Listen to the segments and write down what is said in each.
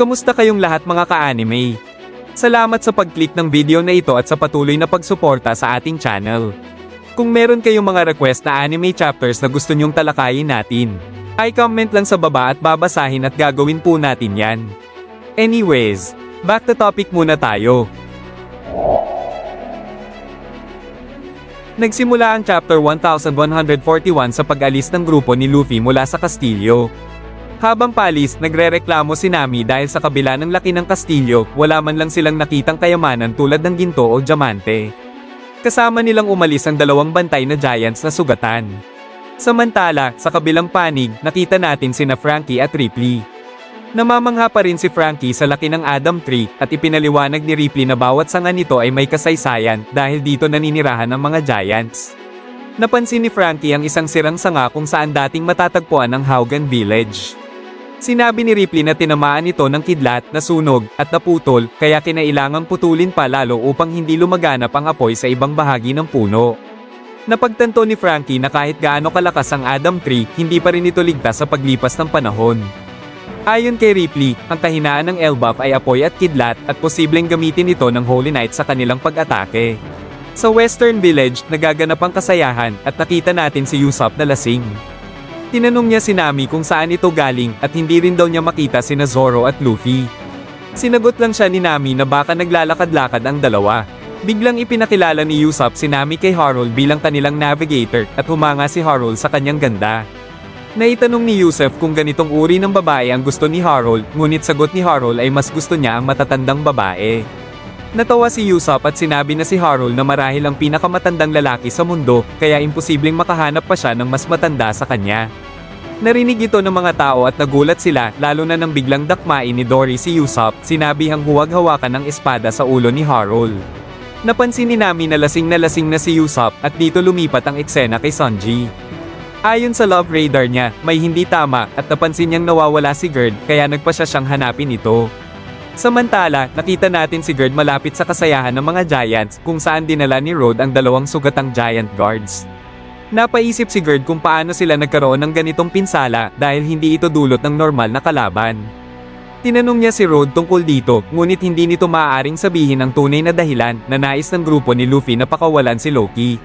Kamusta kayong lahat mga ka-anime? Salamat sa pag-click ng video na ito at sa patuloy na pagsuporta sa ating channel. Kung meron kayong mga request na anime chapters na gusto nyong talakayin natin, ay comment lang sa baba at babasahin at gagawin po natin yan. Anyways, back to topic muna tayo. Nagsimula ang chapter 1141 sa pag-alis ng grupo ni Luffy mula sa kastilyo. Habang palis, nagrereklamo si Nami dahil sa kabila ng laki ng kastilyo, wala man lang silang nakitang kayamanan tulad ng ginto o diamante. Kasama nilang umalis ang dalawang bantay na giants na sugatan. Samantala, sa kabilang panig, nakita natin sina Frankie at Ripley. Namamangha pa rin si Frankie sa laki ng Adam Tree at ipinaliwanag ni Ripley na bawat sanga nito ay may kasaysayan dahil dito naninirahan ang mga giants. Napansin ni Frankie ang isang sirang sanga kung saan dating matatagpuan ang Haugen Village. Sinabi ni Ripley na tinamaan ito ng kidlat, nasunog, at naputol, kaya kinailangang putulin pa lalo upang hindi lumaganap ang apoy sa ibang bahagi ng puno. Napagtanto ni Frankie na kahit gaano kalakas ang Adam Tree, hindi pa rin ito ligtas sa paglipas ng panahon. Ayon kay Ripley, ang kahinaan ng Elbaf ay apoy at kidlat at posibleng gamitin ito ng Holy Knight sa kanilang pag-atake. Sa Western Village, nagaganap ang kasayahan at nakita natin si Usopp na lasing. Tinanong niya si Nami kung saan ito galing at hindi rin daw niya makita sina Zoro at Luffy. Sinagot lang siya ni Nami na baka naglalakad-lakad ang dalawa. Biglang ipinakilala ni Usopp si Nami kay Harold bilang kanilang navigator at humanga si Harold sa kanyang ganda. Naitanong ni Yusef kung ganitong uri ng babae ang gusto ni Harold, ngunit sagot ni Harold ay mas gusto niya ang matatandang babae. Natawa si Usopp at sinabi na si Harold na marahil ang pinakamatandang lalaki sa mundo, kaya imposibleng makahanap pa siya ng mas matanda sa kanya. Narinig ito ng mga tao at nagulat sila, lalo na nang biglang dakmain ni Dory si Usopp, sinabihang huwag hawakan ng espada sa ulo ni Harold. Napansin ni Nami na lasing na lasing na si Usopp at dito lumipat ang eksena kay Sanji. Ayon sa love radar niya, may hindi tama at napansin niyang nawawala si Gerd kaya nagpa siya siyang hanapin ito. Samantala, nakita natin si Gerd malapit sa kasayahan ng mga Giants kung saan dinala ni Road ang dalawang sugatang Giant Guards. Napaisip si Gerd kung paano sila nagkaroon ng ganitong pinsala dahil hindi ito dulot ng normal na kalaban. Tinanong niya si Road tungkol dito, ngunit hindi nito maaaring sabihin ang tunay na dahilan na nais ng grupo ni Luffy na pakawalan si Loki.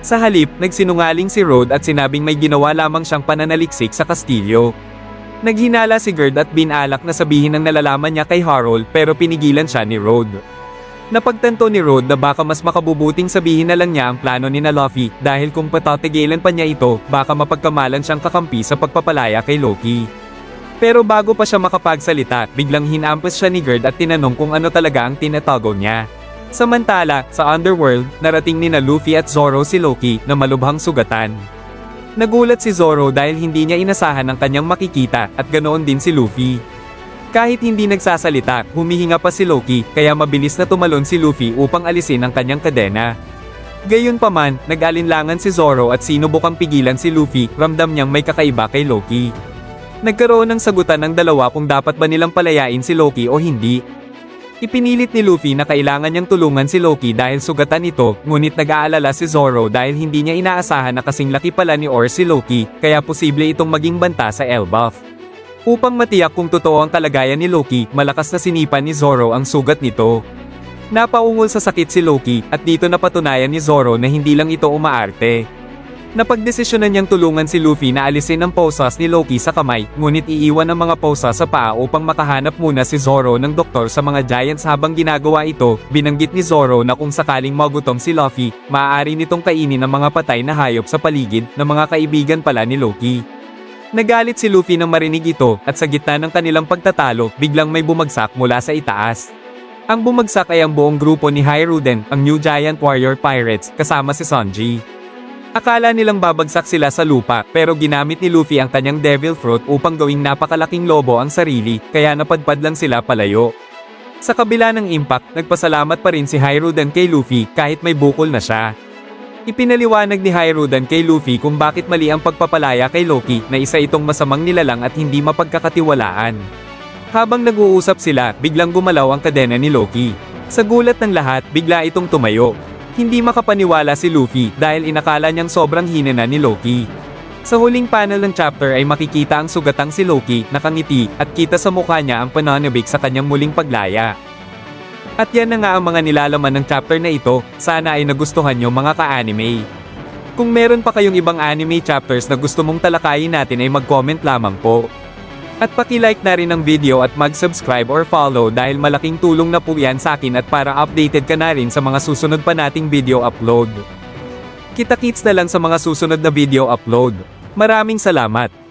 Sa halip, nagsinungaling si Road at sinabing may ginawa lamang siyang pananaliksik sa kastilyo. Naghinala si Gerd at binalak na sabihin ang nalalaman niya kay Harold pero pinigilan siya ni Road. Napagtanto ni Road na baka mas makabubuting sabihin na lang niya ang plano ni na Luffy dahil kung patatigilan pa niya ito, baka mapagkamalan siyang kakampi sa pagpapalaya kay Loki. Pero bago pa siya makapagsalita, biglang hinampas siya ni Gerd at tinanong kung ano talaga ang tinatago niya. Samantala, sa Underworld, narating ni na Luffy at Zoro si Loki na malubhang sugatan. Nagulat si Zoro dahil hindi niya inasahan ang kanyang makikita at ganoon din si Luffy. Kahit hindi nagsasalita, humihinga pa si Loki kaya mabilis na tumalon si Luffy upang alisin ang kanyang kadena. Gayunpaman, nag-alinlangan si Zoro at sinubukang pigilan si Luffy, ramdam niyang may kakaiba kay Loki. Nagkaroon ng sagutan ng dalawa kung dapat ba nilang palayain si Loki o hindi. Ipinilit ni Luffy na kailangan niyang tulungan si Loki dahil sugatan ito, ngunit nag-aalala si Zoro dahil hindi niya inaasahan na kasing laki pala ni Or si Loki, kaya posible itong maging banta sa Elbaf. Upang matiyak kung totoo ang kalagayan ni Loki, malakas na sinipan ni Zoro ang sugat nito. Napaungol sa sakit si Loki, at dito napatunayan ni Zoro na hindi lang ito umaarte. Napagdesisyonan niyang tulungan si Luffy na alisin ang posas ni Loki sa kamay, ngunit iiwan ang mga posas sa paa upang makahanap muna si Zoro ng doktor sa mga giants habang ginagawa ito, binanggit ni Zoro na kung sakaling magutom si Luffy, maaari nitong kainin ang mga patay na hayop sa paligid na mga kaibigan pala ni Loki. Nagalit si Luffy nang marinig ito, at sa gitna ng kanilang pagtatalo, biglang may bumagsak mula sa itaas. Ang bumagsak ay ang buong grupo ni Hiruden, ang New Giant Warrior Pirates, kasama si Sanji. Akala nilang babagsak sila sa lupa, pero ginamit ni Luffy ang kanyang Devil Fruit upang gawing napakalaking lobo ang sarili, kaya napadpad lang sila palayo. Sa kabila ng impact, nagpasalamat pa rin si Hiruden kay Luffy kahit may bukol na siya. Ipinaliwanag ni Hiruden kay Luffy kung bakit mali ang pagpapalaya kay Loki na isa itong masamang nilalang at hindi mapagkakatiwalaan. Habang nag-uusap sila, biglang gumalaw ang kadena ni Loki. Sa gulat ng lahat, bigla itong tumayo. Hindi makapaniwala si Luffy dahil inakala niyang sobrang hina na ni Loki. Sa huling panel ng chapter ay makikita ang sugatang si Loki, nakangiti, at kita sa mukha niya ang pananabik sa kanyang muling paglaya. At yan na nga ang mga nilalaman ng chapter na ito, sana ay nagustuhan nyo mga ka-anime. Kung meron pa kayong ibang anime chapters na gusto mong talakayin natin ay mag-comment lamang po. At paki-like na rin ang video at mag-subscribe or follow dahil malaking tulong na po yan sa akin at para updated ka na rin sa mga susunod pa nating video upload. Kita-kits na lang sa mga susunod na video upload. Maraming salamat!